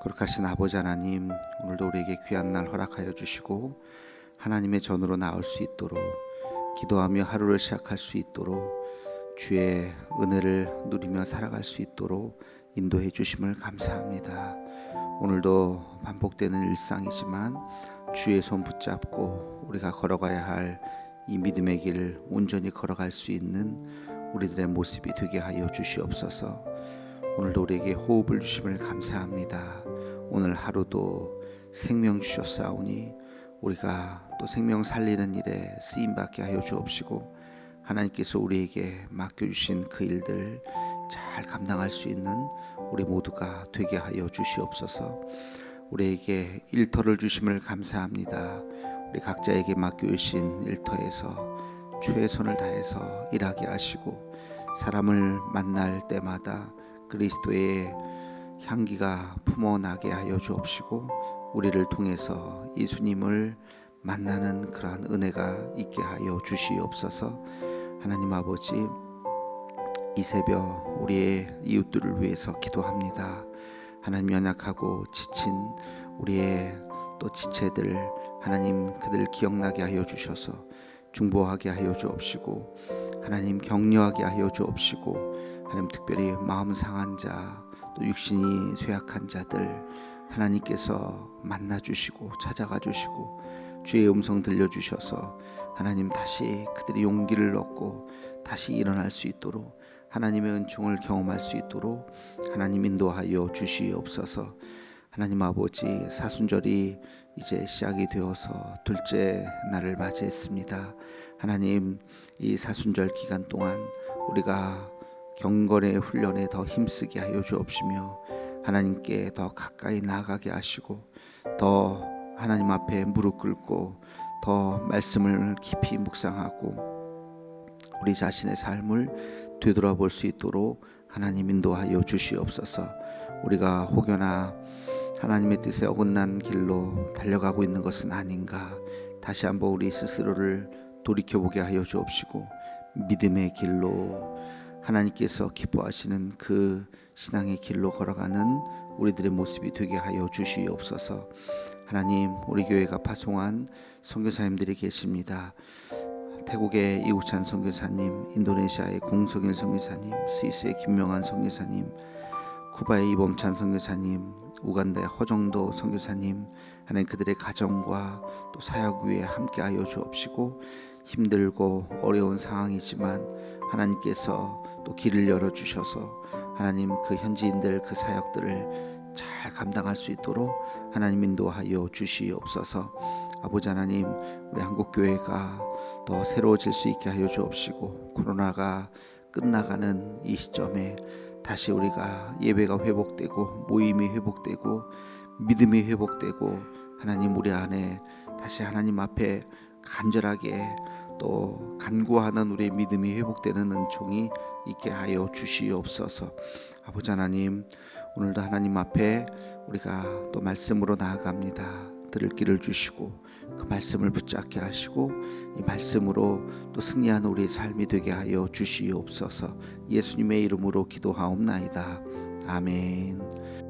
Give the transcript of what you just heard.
거룩하신 아버지 하나님 오늘도 우리에게 귀한 날 허락하여 주시고 하나님의 전으로 나올 수 있도록 기도하며 하루를 시작할 수 있도록 주의 은혜를 누리며 살아갈 수 있도록 인도해 주심을 감사합니다. 오늘도 반복되는 일상이지만 주의 손 붙잡고 우리가 걸어가야 할 이 믿음의 길 온전히 걸어갈 수 있는 우리들의 모습이 되게 하여 주시옵소서. 오늘도 우리에게 호흡을 주심을 감사합니다. 오늘 하루도 생명 주셨사오니 우리가 또 생명 살리는 일에 쓰임 받게 하여 주옵시고 하나님께서 우리에게 맡겨 주신 그 일들 잘 감당할 수 있는 우리 모두가 되게 하여 주시옵소서. 우리에게 일터를 주심을 감사합니다. 우리 각자에게 맡겨 주신 일터에서 최선을 다해서 일하게 하시고 사람을 만날 때마다 그리스도의 향기가 품어나게 하여 주옵시고 우리를 통해서 예수님을 만나는 그러한 은혜가 있게 하여 주시옵소서. 하나님 아버지 이 새벽 우리의 이웃들을 위해서 기도합니다. 하나님 연약하고 지친 우리의 또 지체들 하나님 그들 기억나게 하여 주셔서 중보하게 하여 주옵시고 하나님 격려하게 하여 주옵시고 하나님 특별히 마음 상한 자 또 육신이 쇠약한 자들 하나님께서 만나 주시고 찾아가 주시고 주의 음성 들려 주셔서 하나님 다시 그들이 용기를 얻고 다시 일어날 수 있도록 하나님의 은총을 경험할 수 있도록 하나님 인도하여 주시옵소서. 하나님 아버지 사순절이 이제 시작이 되어서 둘째 날을 맞이했습니다. 하나님 이 사순절 기간 동안 우리가 경건의 훈련에 더 힘쓰게 하여 주옵시며 하나님께 더 가까이 나아가게 하시고 더 하나님 앞에 무릎 꿇고 더 말씀을 깊이 묵상하고 우리 자신의 삶을 되돌아볼 수 있도록 하나님 인도하여 주시옵소서. 우리가 혹여나 하나님의 뜻에 어긋난 길로 달려가고 있는 것은 아닌가 다시 한번 우리 스스로를 돌이켜보게 하여 주옵시고 믿음의 길로 하나님께서 기뻐하시는 그 신앙의 길로 걸어가는 우리들의 모습이 되게 하여 주시옵소서. 하나님, 우리 교회가 파송한 선교사님들이 계십니다. 태국의 이우찬 선교사님, 인도네시아의 공성일 선교사님, 스위스의 김명환 선교사님, 쿠바의 이범찬 선교사님, 우간다의 허정도 선교사님, 하나님 그들의 가정과 또 사역 위에 함께하여 주옵시고 힘들고 어려운 상황이지만 하나님께서 또 길을 열어 주셔서 하나님 그 현지인들 그 사역들을 잘 감당할 수 있도록 하나님 인도하여 주시옵소서. 아버지 하나님, 우리 한국 교회가 더 새로워질 수 있게 하여 주옵시고 코로나가 끝나가는 이 시점에 다시 우리가 예배가 회복되고 모임이 회복되고 믿음이 회복되고 하나님 우리 안에 다시 하나님 앞에 간절하게 또 간구하는 우리의 믿음이 회복되는 은총이 있게 하여 주시옵소서. 아버지 하나님 오늘도 하나님 앞에 우리가 또 말씀으로 나아갑니다. 들을 길을 주시고 그 말씀을 붙잡게 하시고 이 말씀으로 또 승리하는 우리의 삶이 되게 하여 주시옵소서. 예수님의 이름으로 기도하옵나이다. 아멘.